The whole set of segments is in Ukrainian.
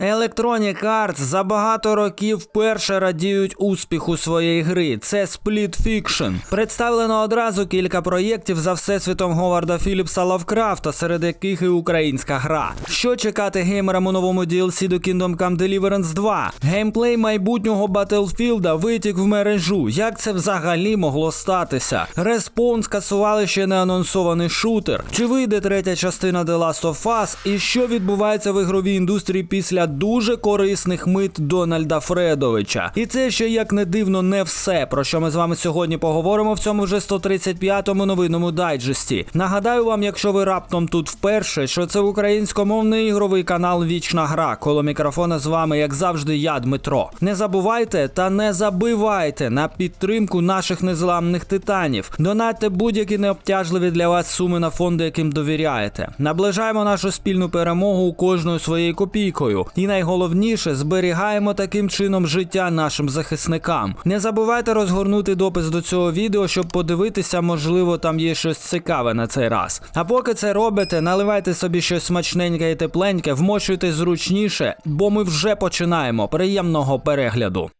Electronic Arts за багато років вперше радіють успіху своєї гри. Це Split Fiction. Представлено одразу кілька проєктів за всесвітом Говарда Філіпса Лавкрафта, серед яких і українська гра. Що чекати геймерам у новому DLC до Kingdom Come Deliverance 2? Геймплей майбутнього Battlefield витік в мережу. Як це взагалі могло статися? Респон скасували ще не анонсований шутер. Чи вийде третя частина The Last of Us? І що відбувається в ігровій індустрії після дуже корисних мит Дональда Фредовича? І це ще як не дивно, не все, про що ми з вами сьогодні поговоримо в цьому вже 135-му новинному дайджесті. Нагадаю вам, якщо ви раптом тут вперше, що це українськомовний ігровий канал Вічна Гра. Коло мікрофона з вами, як завжди, я Дмитро. Не забувайте та не забивайте на підтримку наших незламних титанів. Донатьте будь-які необтяжливі для вас суми на фонди, яким довіряєте. Наближаємо нашу спільну перемогу кожною своєю копійкою. І найголовніше, зберігаємо таким чином життя нашим захисникам. Не забувайте розгорнути допис до цього відео, щоб подивитися, можливо, там є щось цікаве на цей раз. А поки це робите, наливайте собі щось смачненьке і тепленьке, вмочуйте зручніше, бо ми вже починаємо. Приємного перегляду.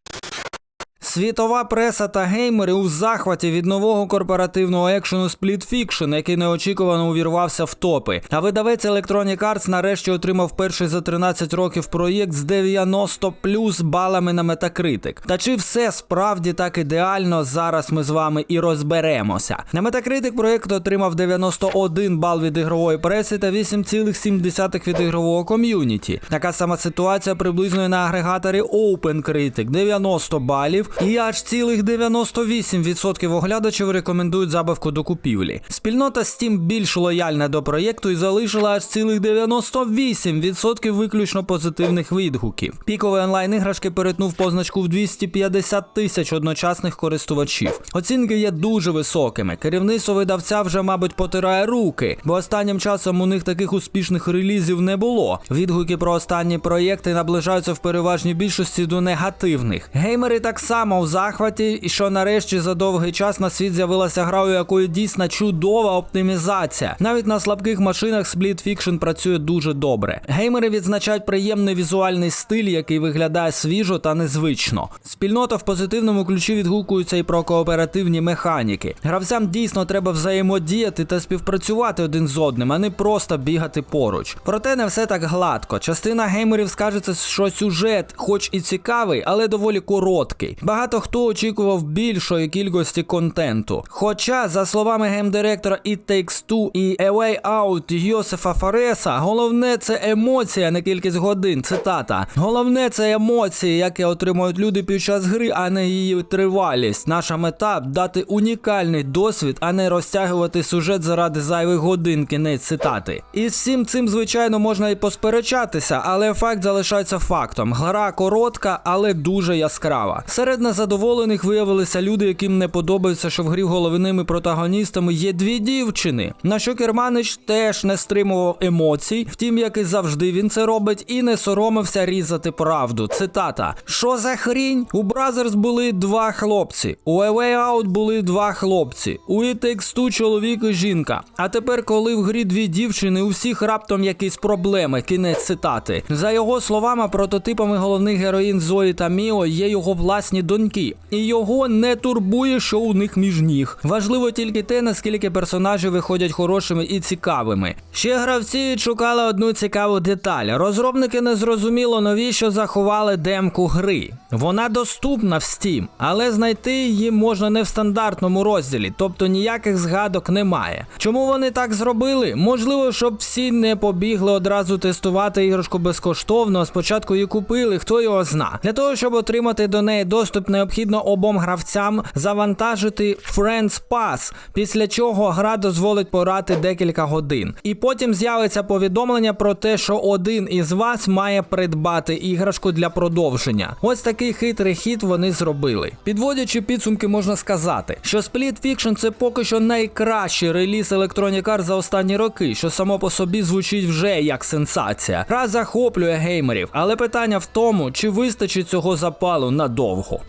Світова преса та геймери у захваті від нового корпоративного екшену Split Fiction, який неочікувано увірвався в топи. А видавець Electronic Arts нарешті отримав перший за 13 років проєкт з 90 плюс балами на Metacritic. Та чи все справді так ідеально? Зараз ми з вами і розберемося. На Metacritic проєкт отримав 91 бал від ігрової преси та 8,7 від ігрового ком'юніті. Така сама ситуація приблизно і на агрегаторі OpenCritic 90 балів. І аж цілих 98% оглядачів рекомендують забавку до купівлі. Спільнота Steam більш лояльна до проєкту і залишила аж цілих 98% виключно позитивних відгуків. Піковий онлайн іграшки перетнув позначку в 250 тисяч одночасних користувачів. Оцінки є дуже високими. Керівництво видавця вже, мабуть, потирає руки, бо останнім часом у них таких успішних релізів не було. Відгуки про останні проєкти наближаються в переважній більшості до негативних. Геймери так само в захваті, і що нарешті за довгий час на світ з'явилася гра, у якої дійсно чудова оптимізація. Навіть на слабких машинах Split Fiction працює дуже добре. Геймери відзначають приємний візуальний стиль, який виглядає свіжо та незвично. Спільнота в позитивному ключі відгукується і про кооперативні механіки. Гравцям дійсно треба взаємодіяти та співпрацювати один з одним, а не просто бігати поруч. Проте не все так гладко. Частина геймерів скажеться, що сюжет, хоч і цікавий, але доволі короткий. Багато хто очікував більшої кількості контенту. Хоча, за словами геймдиректора It Takes Two і A Way Out Йосифа Фареса, головне це емоція, не кількість годин. Цитата. Головне це емоції, які отримують люди під час гри, а не її тривалість. Наша мета дати унікальний досвід, а не розтягувати сюжет заради зайвих годин. Кінець цитати. І з всім цим, звичайно, можна і посперечатися, але факт залишається фактом. Гра коротка, але дуже яскрава. Серед незадоволених виявилися люди, яким не подобається, що в грі головними протагоністами є дві дівчини. На що Керманич теж не стримував емоцій, втім, як і завжди він це робить, і не соромився різати правду. Цитата: Що за хрінь? У Бразерс були два хлопці, у A Way Out були два хлопці, у It Takes Two чоловік і жінка. А тепер, коли в грі дві дівчини, у всіх раптом якісь проблеми. Кінець цитати. За його словами, прототипами головних героїн Зої та Міо є його власні доньки, і його не турбує, що у них між ніг. Важливо тільки те, наскільки персонажі виходять хорошими і цікавими. Ще гравці шукали одну цікаву деталь. Розробники не зрозуміло, навіщо заховали демку гри. Вона доступна в Steam, але знайти її можна не в стандартному розділі, тобто ніяких згадок немає. Чому вони так зробили? Можливо, щоб всі не побігли одразу тестувати іграшку безкоштовно, а спочатку її купили, хто його зна. Для того, щоб отримати до неї доступ, необхідно обом гравцям завантажити Friends Pass, після чого гра дозволить порати декілька годин. І потім з'явиться повідомлення про те, що один із вас має придбати іграшку для продовження. Ось такий хитрий хід вони зробили. Підводячи підсумки, можна сказати, що Split Fiction це поки що найкращий реліз Electronic Arts за останні роки, що само по собі звучить вже як сенсація. Гра захоплює геймерів, але питання в тому, чи вистачить цього запалу надовго.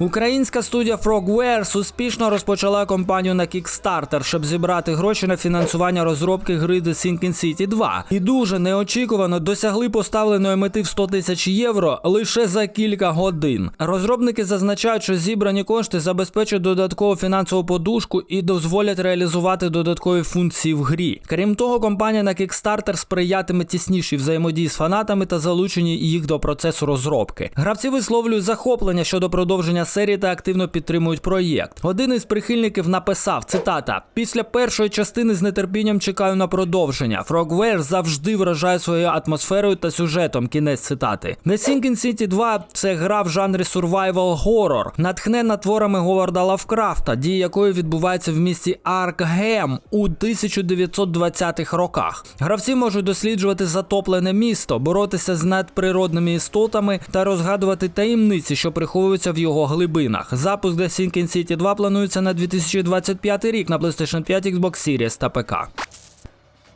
Українська студія Frogwares успішно розпочала кампанію на Kickstarter, щоб зібрати гроші на фінансування розробки гри The Sinking City 2. І дуже неочікувано досягли поставленої мети в 100 тисяч євро лише за кілька годин. Розробники зазначають, що зібрані кошти забезпечать додаткову фінансову подушку і дозволять реалізувати додаткові функції в грі. Крім того, компанія на Kickstarter сприятиме тіснішій взаємодії з фанатами та залученні їх до процесу розробки. Гравці висловлюють захоплення щодо продовження серії та активно підтримують проєкт. Один із прихильників написав цитата: після першої частини з нетерпінням чекаю на продовження. Frogwares завжди вражає своєю атмосферою та сюжетом. Кінець цитати. The Sinking City 2 – це гра в жанрі survival horror, натхнена творами Говарда Лавкрафта, дії якої відбувається в місті Аркгем у 1920-х роках. Гравці можуть досліджувати затоплене місто, боротися з надприродними істотами та розгадувати таємниці, що приховуються в його глибинах. Запуск The Sinking City 2 планується на 2025 рік на PlayStation 5, Xbox Series та ПК.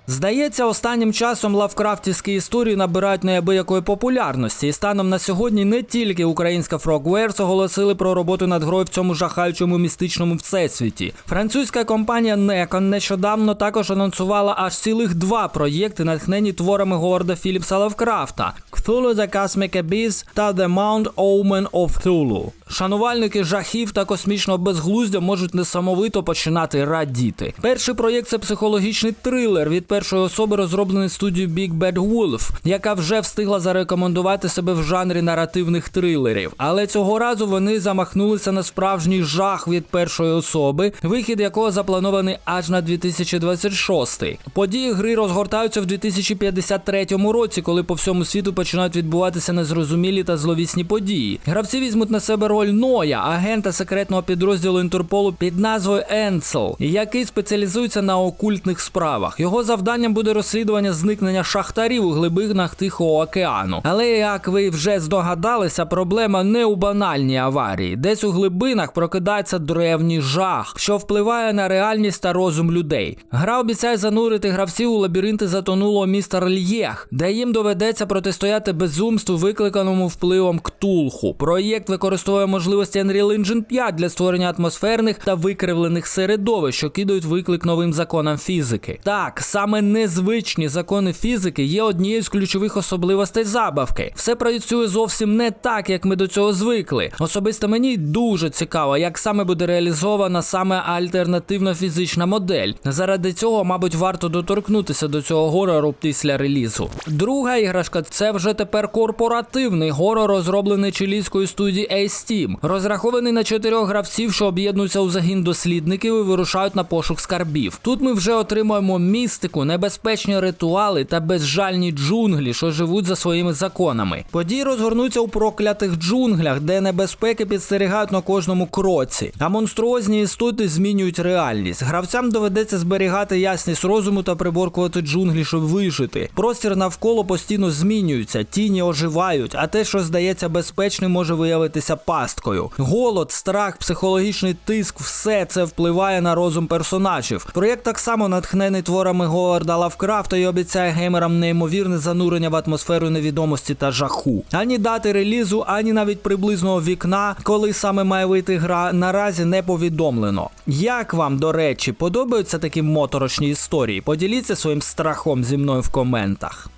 Здається, останнім часом лавкрафтівські історії набирають неабиякої популярності, і станом на сьогодні не тільки українська Frogwares оголосили про роботу над грою в цьому жахаючому містичному всесвіті. Французька компанія Necon нещодавно також анонсувала аж цілих два проєкти, натхнені творами Говарда Філіпса Лавкрафта Cthulhu The Cosmic Abyss та The Mount Omen of Cthulhu. Шанувальники жахів та космічного безглуздя можуть несамовито починати радіти. Перший проєкт це психологічний трилер від першої особи, розроблений студією Big Bad Wolf, яка вже встигла зарекомендувати себе в жанрі наративних трилерів. Але цього разу вони замахнулися на справжній жах від першої особи, вихід якого запланований аж на 2026. Події гри розгортаються в 2053 році, коли по всьому світу починають відбуватися незрозумілі та зловісні події. Гравці візьмуть на себе роль Ноя, агента секретного підрозділу Інтерполу під назвою Енсел, який спеціалізується на окультних справах. Його завданням буде розслідування зникнення шахтарів у глибинах Тихого океану. Але як ви вже здогадалися, проблема не у банальній аварії. Десь у глибинах прокидається древній жах, що впливає на реальність та розум людей. Гра обіцяє занурити гравців у лабіринти затонулого міста Рельєх, де їм доведеться протистояти безумству, викликаному впливом ктулху. Проєкт використовує можливості Unreal Engine 5 для створення атмосферних та викривлених середовищ, що кидають виклик новим законам фізики. Так, саме незвичні закони фізики є однією з ключових особливостей забавки. Все працює зовсім не так, як ми до цього звикли. Особисто мені дуже цікаво, як саме буде реалізована саме альтернативна фізична модель. Заради цього, мабуть, варто доторкнутися до цього горору після релізу. Друга іграшка це вже тепер корпоративний горор, розроблений чилійською студією A-Steam, розрахований на чотирьох гравців, що об'єднуються у загін дослідників і вирушають на пошук скарбів. Тут ми вже отримуємо містику, небезпечні ритуали та безжальні джунглі, що живуть за своїми законами. Події розгорнуться у проклятих джунглях, де небезпеки підстерігають на кожному кроці, а монструозні істоти змінюють реальність. Гравцям доведеться зберігати ясність розуму та приборкувати джунглі, щоб вижити. Простір навколо постійно змінюється, тіні оживають, а те, що здається безпечним, може виявитися пасткою. Голод, страх, психологічний тиск все це впливає на розум персонажів. Проєкт так само натхнений творами Говарда Лавкрафта і обіцяє геймерам неймовірне занурення в атмосферу невідомості та жаху. Ані дати релізу, ані навіть приблизного вікна, коли саме має вийти гра, наразі не повідомлено. Як вам, до речі, подобаються такі моторошні історії? Поділіться своїм страхом зі мною в коментах.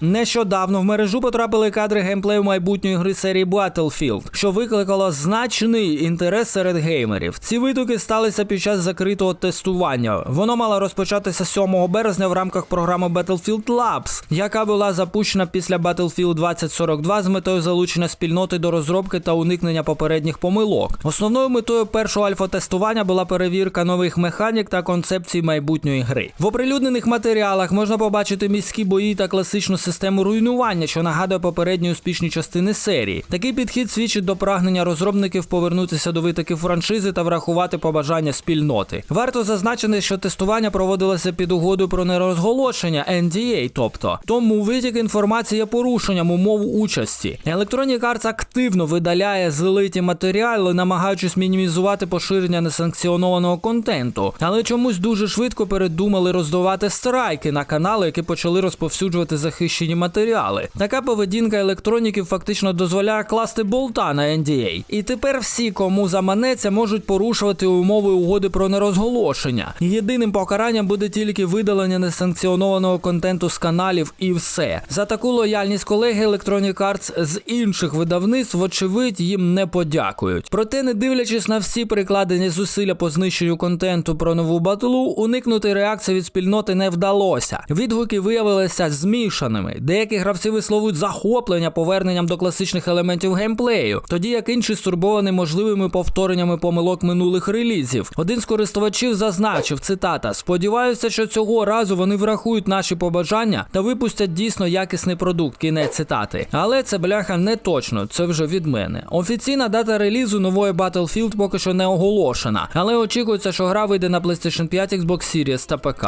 Нещодавно в мережу потрапили кадри геймплею майбутньої гри серії Battlefield, що викликало значний інтерес серед геймерів. Ці витоки сталися під час закритого тестування. Воно мало розпочатися 7 березня в рамках програми Battlefield Labs, яка була запущена після Battlefield 2042 з метою залучення спільноти до розробки та уникнення попередніх помилок. Основною метою першого альфа-тестування була перевірка нових механік та концепцій майбутньої гри. В оприлюднених матеріалах можна побачити міські бої та класичну систему руйнування, що нагадує попередні успішні частини серії. Такий підхід свідчить до прагнення розробників повернутися до витоків франшизи та врахувати побажання спільноти. Варто зазначити, що тестування проводилося під угодою про нерозголошення NDA, тобто тому витік інформації є порушенням умов участі. Electronic Arts активно видаляє злиті матеріали, намагаючись мінімізувати поширення несанкціонованого контенту, але чомусь дуже швидко передумали роздавати страйки на канали, які почали розповсюджувати захищені захищені матеріали. Така поведінка електроніків фактично дозволяє класти болта на NDA. І тепер всі, кому заманеться, можуть порушувати умови угоди про нерозголошення. Єдиним покаранням буде тільки видалення несанкціонованого контенту з каналів і все. За таку лояльність колеги Electronic Arts з інших видавництв, вочевидь, їм не подякують. Проте, не дивлячись на всі прикладені зусилля по знищенню контенту про нову батлу, уникнути реакції від спільноти не вдалося. Відгуки виявилися змішаними. Деякі гравці висловують захоплення поверненням до класичних елементів геймплею, тоді як інші стурбовані можливими повтореннями помилок минулих релізів. Один з користувачів зазначив цитата: Сподіваюся, що цього разу вони врахують наші побажання та випустять дійсно якісний продукт. Кінець цитати. Але це бляха не точно. Це вже від мене. Офіційна дата релізу нової Battlefield поки що не оголошена, але очікується, що гра вийде на PlayStation 5, Xbox Series та ПК.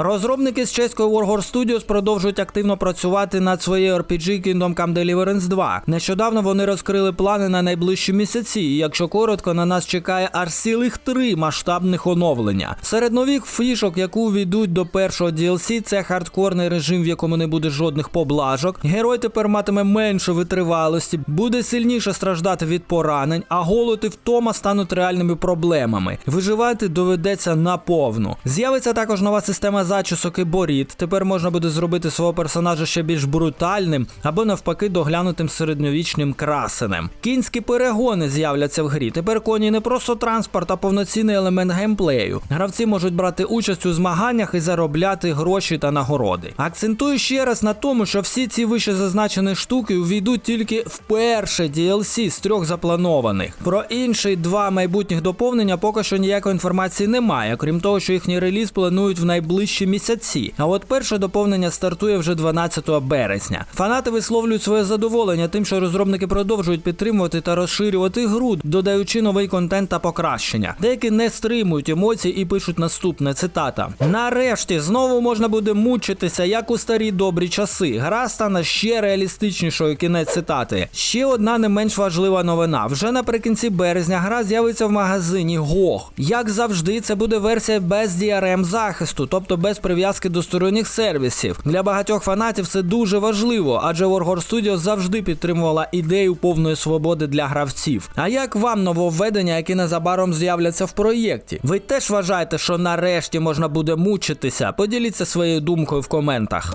Розробники з чеської Warhorse Studios продовжують активно працювати над своєю RPG Kingdom Come Deliverance 2. Нещодавно вони розкрили плани на найближчі місяці, і якщо коротко, на нас чекає аж цілих три масштабних оновлення. Серед нових фішок, яку війдуть до першого DLC, це хардкорний режим, в якому не буде жодних поблажок. Герой тепер матиме менше витривалості, буде сильніше страждати від поранень, а голод і втома стануть реальними проблемами. Виживати доведеться наповну. З'явиться також нова система зачісок і борід. Тепер можна буде зробити свого персонажа ще більш брутальним або навпаки доглянутим середньовічним красенем. Кінські перегони з'являться в грі. Тепер коні не просто транспорт, а повноцінний елемент геймплею. Гравці можуть брати участь у змаганнях і заробляти гроші та нагороди. Акцентую ще раз на тому, що всі ці вище зазначені штуки увійдуть тільки в перше DLC з трьох запланованих. Про інші два майбутніх доповнення поки що ніякої інформації немає, крім того, що їхній реліз планують в найближчі місяці. А от перше доповнення стартує вже 12 березня. Фанати висловлюють своє задоволення тим, що розробники продовжують підтримувати та розширювати гру, додаючи новий контент та покращення. Деякі не стримують емоцій і пишуть наступне цитата: Нарешті знову можна буде мучитися, як у старі добрі часи. Гра стане ще реалістичнішою. Кінець цитати. Ще одна не менш важлива новина. Вже наприкінці березня гра з'явиться в магазині GOG. Як завжди, це буде версія без DRM захисту, тобто без прив'язки до сторонніх сервісів. Для багатьох фанатів це дуже важливо, адже Warhorse Studios завжди підтримувала ідею повної свободи для гравців. А як вам нововведення, які незабаром з'являться в проєкті? Ви теж вважаєте, що нарешті можна буде мучитися? Поділіться своєю думкою в коментах.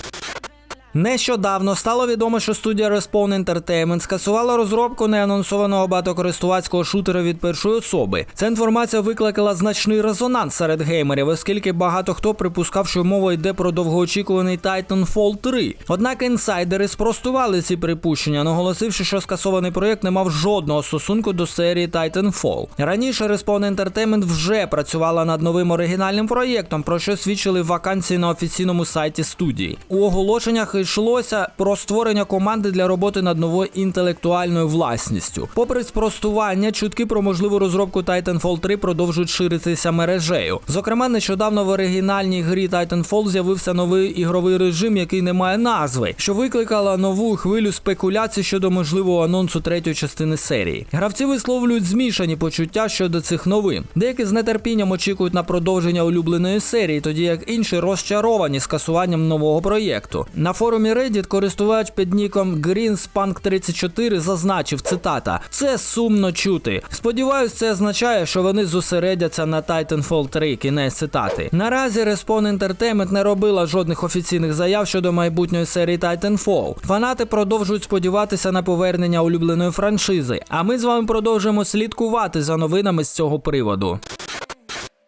Нещодавно стало відомо, що студія Respawn Entertainment скасувала розробку неанонсованого багатокористувацького шутера від першої особи. Ця інформація викликала значний резонанс серед геймерів, оскільки багато хто припускав, що мова йде про довгоочікуваний Titanfall 3. Однак інсайдери спростували ці припущення, наголосивши, що скасований проєкт не мав жодного стосунку до серії Titanfall. Раніше Respawn Entertainment вже працювала над новим оригінальним проєктом, про що свідчили вакансії на офіційному сайті студії. У оголошеннях йшлося про створення команди для роботи над новою інтелектуальною власністю. Попри спростування, чутки про можливу розробку Titanfall 3 продовжують ширитися мережею. Зокрема, нещодавно в оригінальній грі Titanfall з'явився новий ігровий режим, який не має назви, що викликала нову хвилю спекуляцій щодо можливого анонсу третьої частини серії. Гравці висловлюють змішані почуття щодо цих новин. Деякі з нетерпінням очікують на продовження улюбленої серії, тоді як інші розчаровані скасуванням нового проєкту. На форумі Reddit користувач під ніком GreenSpank34 зазначив цитата: Це сумно чути. Сподіваюсь, це означає, що вони зосередяться на Titanfall 3. Кінець цитати. Наразі Respawn Entertainment не робила жодних офіційних заяв щодо майбутньої серії Titanfall. Фанати продовжують сподіватися на повернення улюбленої франшизи. А ми з вами продовжуємо слідкувати за новинами з цього приводу.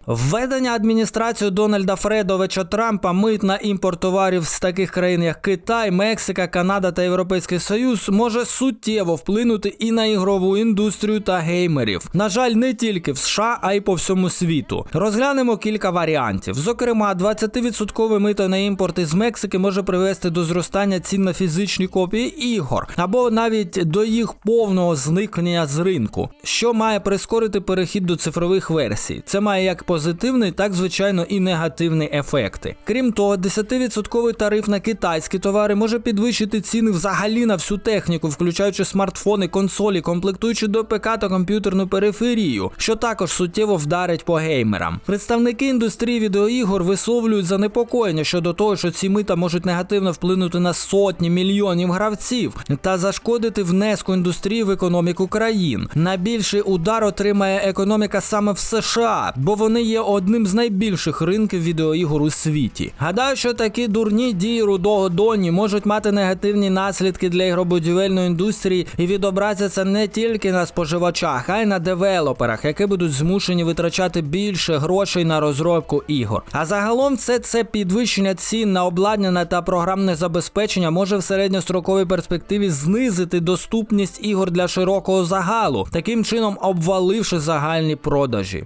Введення адміністрацією Дональда Фредовича Трампа мит на імпорт товарів з таких країн, як Китай, Мексика, Канада та Європейський Союз, може суттєво вплинути і на ігрову індустрію та геймерів. На жаль, не тільки в США, а й по всьому світу. Розглянемо кілька варіантів. Зокрема, 20% мито на імпорт із Мексики може привести до зростання цін на фізичні копії ігор, або навіть до їх повного зникнення з ринку, що має прискорити перехід до цифрових версій. Це має як позитивний, так звичайно і негативний ефекти. Крім того, 10% тариф на китайські товари може підвищити ціни взагалі на всю техніку, включаючи смартфони, консолі, комплектуючи до ПК та комп'ютерну периферію, що також суттєво вдарить по геймерам. Представники індустрії відеоігор висловлюють занепокоєння щодо того, що ці мита можуть негативно вплинути на сотні мільйонів гравців та зашкодити внеску індустрії в економіку країн. Найбільший удар отримає економіка саме в США, бо вони є одним з найбільших ринків відеоігор у світі. Гадаю, що такі дурні дії рудого доні можуть мати негативні наслідки для ігробудівельної індустрії і відобразяться не тільки на споживачах, а й на девелоперах, які будуть змушені витрачати більше грошей на розробку ігор. А загалом все це підвищення цін на обладнання та програмне забезпечення може в середньостроковій перспективі знизити доступність ігор для широкого загалу, таким чином обваливши загальні продажі.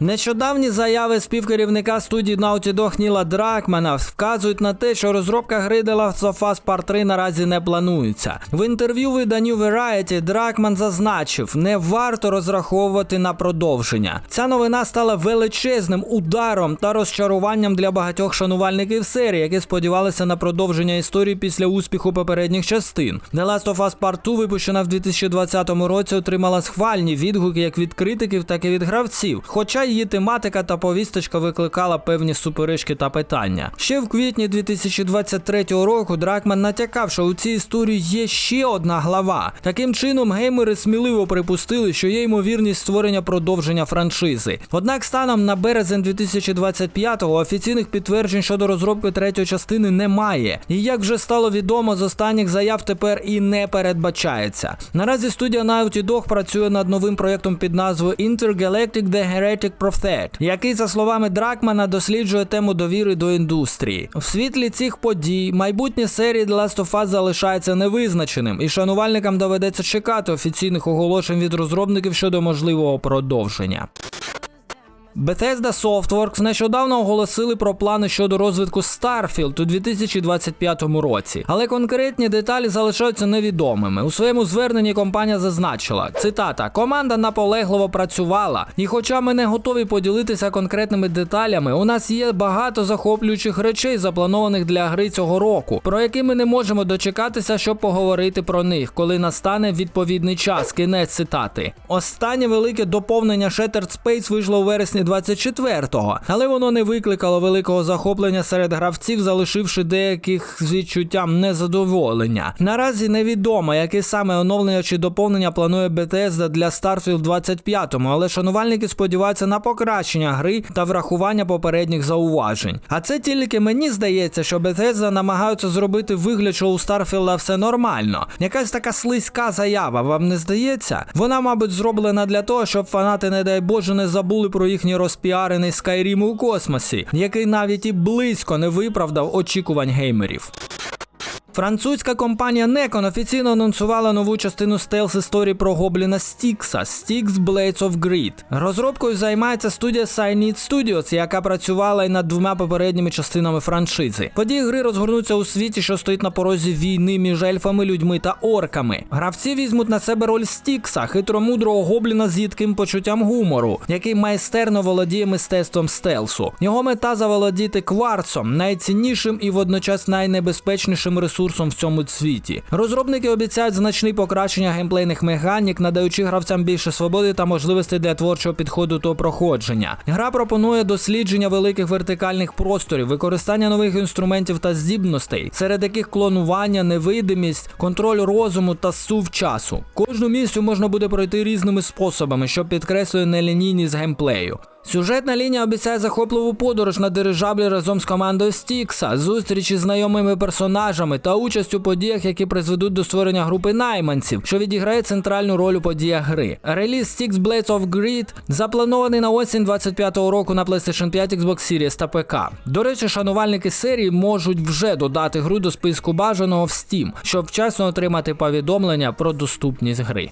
Нещодавні заяви співкерівника студії Naughty Dog Ніла Дракмана вказують на те, що розробка гри The Last of Us Part 3 наразі не планується. В інтерв'ю виданню Variety Дракман зазначив, не варто розраховувати на продовження. Ця новина стала величезним ударом та розчаруванням для багатьох шанувальників серії, які сподівалися на продовження історії після успіху попередніх частин. The Last of Us Part 2, випущена в 2020 році, отримала схвальні відгуки як від критиків, так і від гравців. Хоча її тематика та повісточка викликала певні суперечки та питання. Ще в квітні 2023 року Дракман натякав, що у цій історії є ще одна глава. Таким чином, геймери сміливо припустили, що є ймовірність створення продовження франшизи. Однак, станом на березень 2025-го офіційних підтверджень щодо розробки третьої частини немає. І як вже стало відомо, з останніх заяв тепер і не передбачається. Наразі студія Naughty Dog працює над новим проєктом під назвою Intergalactic The Heretic Prophet, який, за словами Дракмана, досліджує тему довіри до індустрії. В світлі цих подій майбутнє серії The Last of Us залишається невизначеним, і шанувальникам доведеться чекати офіційних оголошень від розробників щодо можливого продовження. Bethesda Softworks нещодавно оголосили про плани щодо розвитку Starfield у 2025 році, але конкретні деталі залишаються невідомими. У своєму зверненні компанія зазначила: цитата: команда наполегливо працювала, і, хоча ми не готові поділитися конкретними деталями, у нас є багато захоплюючих речей, запланованих для гри цього року, про які ми не можемо дочекатися, щоб поговорити про них, коли настане відповідний час. Кінець цитати. Останнє велике доповнення Shattered Space вийшло у вересні 24-го, але воно не викликало великого захоплення серед гравців, залишивши деяких з відчуттям незадоволення. Наразі невідомо, яке саме оновлення чи доповнення планує Bethesda для Starfield 25-му, але шанувальники сподіваються на покращення гри та врахування попередніх зауважень. А це тільки мені здається, що Bethesda намагаються зробити вигляд, що у Starfield все нормально. Якась така слизька заява, вам не здається? Вона, мабуть, зроблена для того, щоб фанати, не дай Боже, не забули про їхній розпіарений Skyrim у космосі, який навіть і близько не виправдав очікувань геймерів. Французька компанія Necon офіційно анонсувала нову частину стелс історії про гобліна Стікса Styx Blades of Greed. Розробкою займається студія Cyanide Studios, яка працювала й над двома попередніми частинами франшизи. Події гри розгорнуться у світі, що стоїть на порозі війни між ельфами, людьми та орками. Гравці візьмуть на себе роль Стікса, хитромудрого гобліна з їдким почуттям гумору, який майстерно володіє мистецтвом стелсу. Його мета заволодіти кварцом, найціннішим і водночас найнебезпечнішим ресурсом ресурсом в цьому світі. Розробники обіцяють значне покращення геймплейних механік, надаючи гравцям більше свободи та можливостей для творчого підходу до проходження. Гра пропонує дослідження великих вертикальних просторів, використання нових інструментів та здібностей, серед яких клонування, невидимість, контроль розуму та сув часу. Кожну місію можна буде пройти різними способами, що підкреслює нелінійність геймплею. Сюжетна лінія обіцяє захопливу подорож на дирижаблі разом з командою Стікса, зустрічі з знайомими персонажами та участь у подіях, які призведуть до створення групи найманців, що відіграє центральну роль у подіях гри. Реліз Styx Blades of Greed запланований на осінь 25-го року на PlayStation 5, Xbox Series та ПК. До речі, шанувальники серії можуть вже додати гру до списку бажаного в Steam, щоб вчасно отримати повідомлення про доступність гри.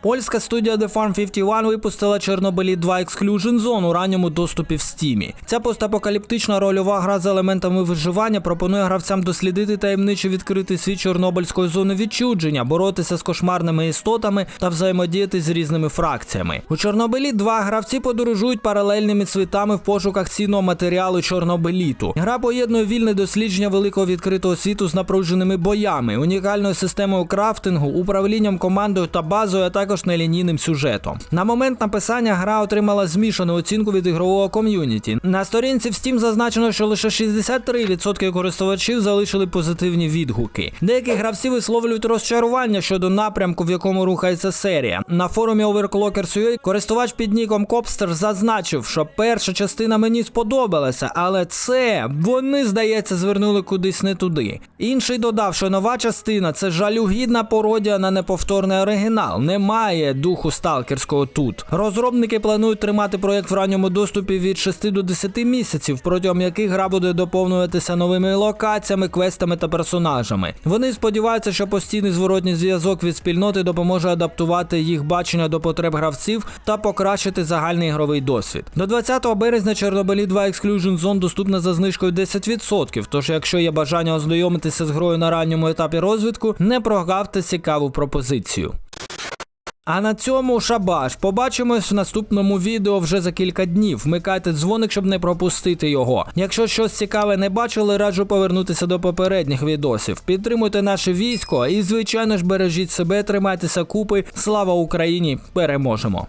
Польська студія The Farm 51 випустила Чорнобилі 2 Exclusion Zone у ранньому доступі в стімі. Ця постапокаліптична рольова гра з елементами виживання пропонує гравцям дослідити таємничий відкритий світ Чорнобильської зони відчудження, боротися з кошмарними істотами та взаємодіяти з різними фракціями. У Чорнобилі 2 гравці подорожують паралельними світами в пошуках цінного матеріалу Чорнобиліту. Гра поєднує вільне дослідження великого відкритого світу з напруженими боями, унікальною системою крафтингу, управлінням командою та базою, а також нелінійним сюжетом. На момент написання гра отримала змішану оцінку від ігрового ком'юніті. На сторінці в Steam зазначено, що лише 63% користувачів залишили позитивні відгуки. Деякі гравці висловлюють розчарування щодо напрямку, в якому рухається серія. На форумі Overclockers.ua користувач під ніком Копстер зазначив, що перша частина мені сподобалася, але це вони, здається, звернули кудись не туди. Інший додав, що нова частина це жалюгідна пародія на неповторний оригінал. Немає духу сталкерського тут. Розробники планують тримати проєкт в ранньому доступі від 6 до 10 місяців, протягом яких гра буде доповнюватися новими локаціями, квестами та персонажами. Вони сподіваються, що постійний зворотній зв'язок від спільноти допоможе адаптувати їх бачення до потреб гравців та покращити загальний ігровий досвід. До 20 березня Чорнобилі 2 Exclusion Zone доступна за знижкою 10%, Тож, якщо є бажання ознайомитися з грою на ранньому етапі розвитку, не прогавте цікаву пропозицію. А на цьому шабаш. Побачимось в наступному відео вже за кілька днів. Вмикайте дзвоник, щоб не пропустити його. Якщо щось цікаве не бачили, раджу повернутися до попередніх відосів. Підтримуйте наше військо і, звичайно ж, бережіть себе, тримайтеся купи. Слава Україні! Переможемо!